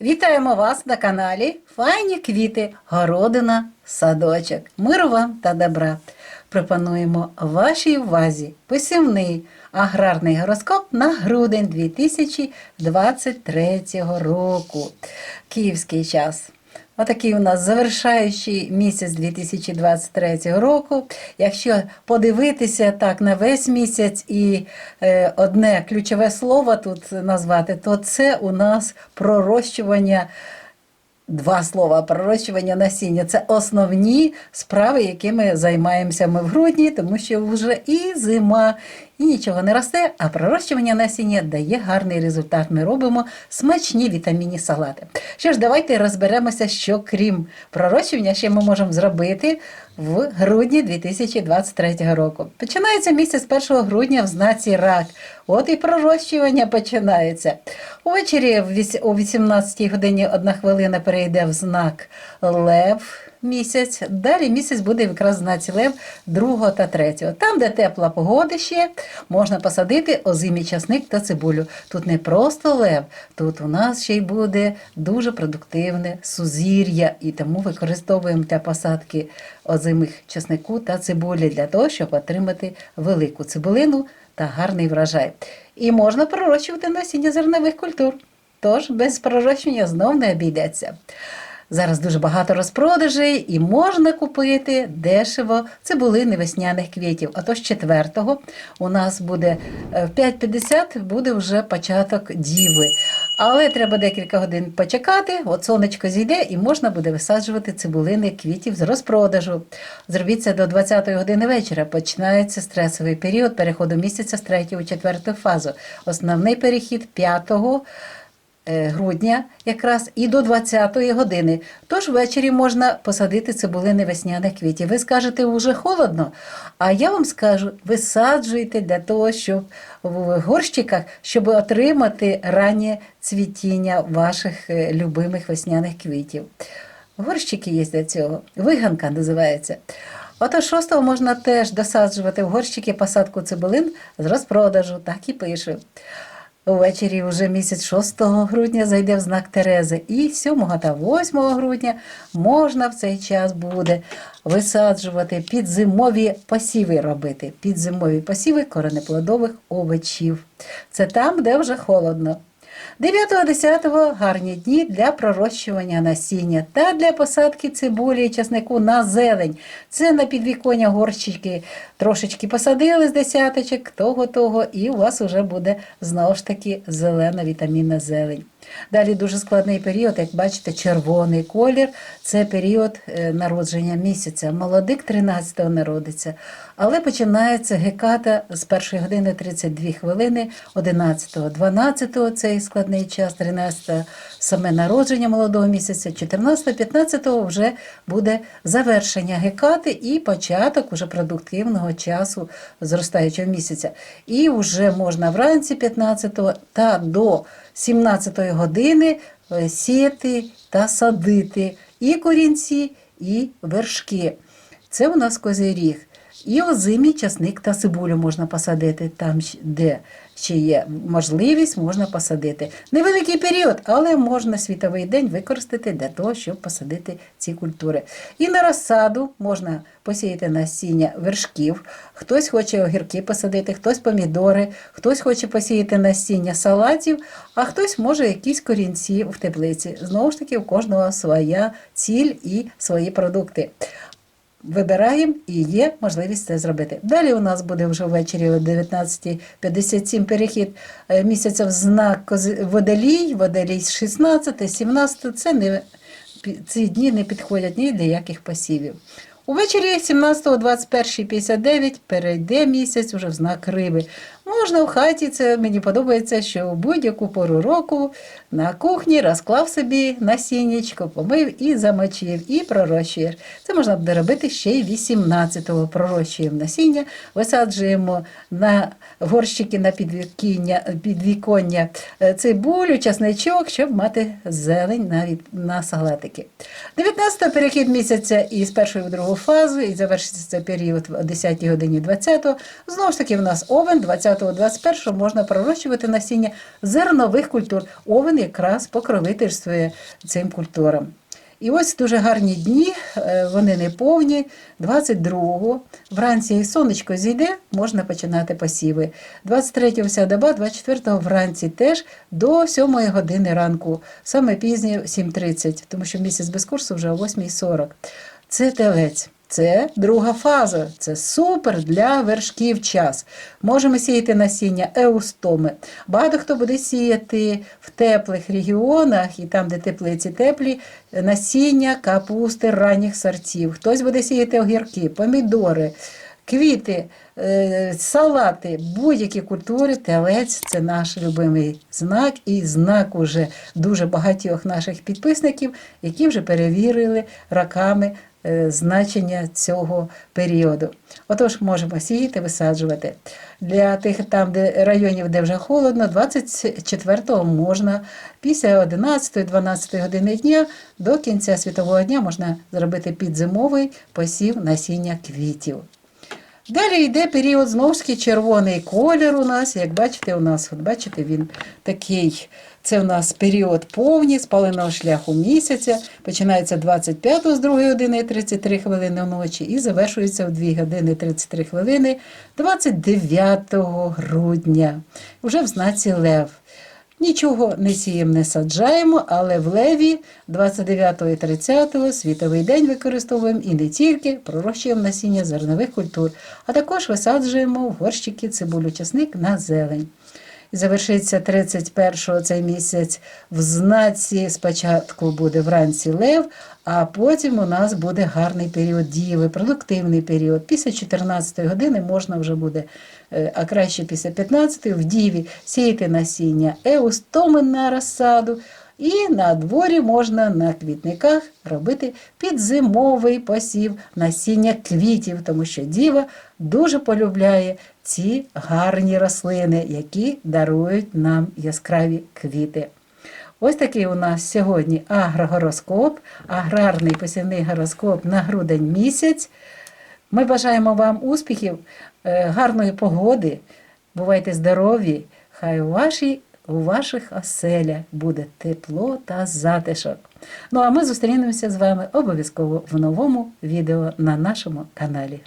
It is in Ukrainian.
Вітаємо вас на каналі Файні квіти, городина, садочок. Миру вам та добра. Пропонуємо вашій увазі посівний аграрний гороскоп на грудень 2023 року. Київський час. Отакий у нас завершаючий місяць 2023 року. Якщо подивитися так на весь місяць і е, одне ключове слово тут назвати, то це у нас пророщування. Два слова пророщування насіння це основні справи, якими займаємося ми в грудні, тому що вже і зима, і нічого не росте, а пророщування насіння дає гарний результат. Ми робимо смачні вітамінні салати. Що ж, давайте розберемося, що крім пророщування, ще ми можемо зробити в грудні 2023 року. Починається місяць 1 грудня в знаці рак. От і пророщування починається. Увечері о 18 годині одна хвилина перейде в знак Лев місяць. Далі місяць буде якраз знаці Лев 2 та 3. Там, де тепла погода ще, можна посадити озимий часник та цибулю. Тут не просто лев, тут у нас ще й буде дуже продуктивне сузір'я, і тому використовуємо для посадки озимих часнику та цибулі для того, щоб отримати велику цибулину та гарний врожай. І можна пророщувати насіння зернових культур. Тож без пророщення знов не обійдеться. Зараз дуже багато розпродажей і можна купити дешево цибулини весняних квітів. А тож 4-го у нас буде е, в 5.50 буде вже початок діви. Але треба декілька годин почекати, от сонечко зійде і можна буде висаджувати цибулини квітів з розпродажу. Зробіть це до 20-ї години вечора. Починається стресовий період переходу місяця з 3 у 4 фазу. Основний перехід 5 е, грудня якраз і до 20-ї години. Тож ввечері можна посадити цибулини весняних квітів. Ви скажете, уже холодно, а я вам скажу, висаджуйте для того, щоб в горщиках, щоб отримати раннє цвітіння ваших е, любимих весняних квітів. Горщики є для цього. Виганка називається. Ото 6 можна теж досаджувати в горщики посадку цибулин з розпродажу, так і пише. Увечері вже місяць 6 грудня зайде в знак Терези, і 7 та 8 грудня можна в цей час буде висаджувати підзимові посіви робити. Підзимові посіви коренеплодових овочів. Це там, де вже холодно. 9-10 гарні дні для пророщування насіння та для посадки цибулі і часнику на зелень. Це на підвіконня горщики трошечки посадили з десяточок, того-того, і у вас вже буде знову ж таки зелена вітамінна зелень. Далі дуже складний період, як бачите, червоний колір це період е, народження місяця. Молодик 13-го народиться, але починається геката з 1 години 32 хвилини 11-го, 12-го цей складний час, 13-го саме народження молодого місяця, 14-го, 15-го вже буде завершення гекати і початок уже продуктивного часу зростаючого місяця. І вже можна вранці 15-го та до 17 години е, сіяти та садити і корінці, і вершки. Це у нас козиріг. І озимий часник та цибулю можна посадити там, де ще є можливість, можна посадити. Невеликий період, але можна світовий день використати для того, щоб посадити ці культури. І на розсаду можна посіяти насіння вершків. Хтось хоче огірки посадити, хтось помідори, хтось хоче посіяти насіння салатів, а хтось може якісь корінці в теплиці. Знову ж таки, у кожного своя ціль і свої продукти. Вибираємо і є можливість це зробити. Далі у нас буде вже ввечері о 19.57 перехід е, місяця в знак водолій, водолій з 16, 17. Це не, ці дні не підходять ні для яких посівів. Увечері 17, 21.59 перейде місяць уже в знак риби. Можна в хаті, це мені подобається, що в будь-яку пору року на кухні розклав собі насіннячко, помив і замочив, і пророщуєш. Це можна буде робити ще й 18-го. Пророщуємо насіння, висаджуємо на горщики на підвікіння, підвіконня е, цибулю, часничок, щоб мати зелень навіть на салатики. 19 перехід місяця із першої в другу фазу, і завершиться цей період о 10-й годині 20-го. Знову ж таки, в нас овен 20 20-21 можна пророщувати насіння зернових культур. Овен якраз покровительствує цим культурам. І ось дуже гарні дні, е, вони не повні. 22-го вранці сонечко зійде, можна починати посіви. 23-го вся доба, 24-го вранці теж до 7 години ранку, саме пізнє 7.30, тому що місяць без курсу вже о 8.40. Це телець. Це друга фаза. Це супер для вершків час. Можемо сіяти насіння еустоми. Багато хто буде сіяти в теплих регіонах і там, де теплиці теплі, насіння капусти ранніх сортів. Хтось буде сіяти огірки, помідори, квіти, е, салати, будь-які культури. Телець це наш любимий знак і знак уже дуже багатьох наших підписників, які вже перевірили роками значення цього періоду. Отож, можемо сіяти, висаджувати. Для тих там, де районів, де вже холодно, 24-го можна після 11-12 години дня до кінця світового дня можна зробити підзимовий посів насіння квітів. Далі йде період знову ж таки червоний колір у нас. Як бачите, у нас, от бачите, він такий. Це у нас період повні спаленого шляху місяця. Починається 25 з 2 години 33 хвилини ночі і завершується в 2 години 33 хвилини 29 грудня. Уже в знаці Лев. Нічого не сіємо, не саджаємо, але в леві 29 і 30 світовий день використовуємо і не тільки пророщуємо насіння зернових культур, а також висаджуємо в горщики цибулю часник на зелень. Завершиться 31-го цей місяць в знаці. Спочатку буде вранці лев, а потім у нас буде гарний період дієвий, продуктивний період. Після 14 години можна вже буде, е, а краще після 15 в діві сіяти насіння еустомен на розсаду. І на дворі можна на квітниках робити підзимовий посів насіння квітів, тому що діва дуже полюбляє ці гарні рослини, які дарують нам яскраві квіти. Ось такий у нас сьогодні агрогороскоп, аграрний посівний гороскоп на грудень місяць. Ми бажаємо вам успіхів, е, гарної погоди. Бувайте здорові! Хай у вашій у ваших оселях буде тепло та затишок. Ну а ми зустрінемося з вами обов'язково в новому відео на нашому каналі.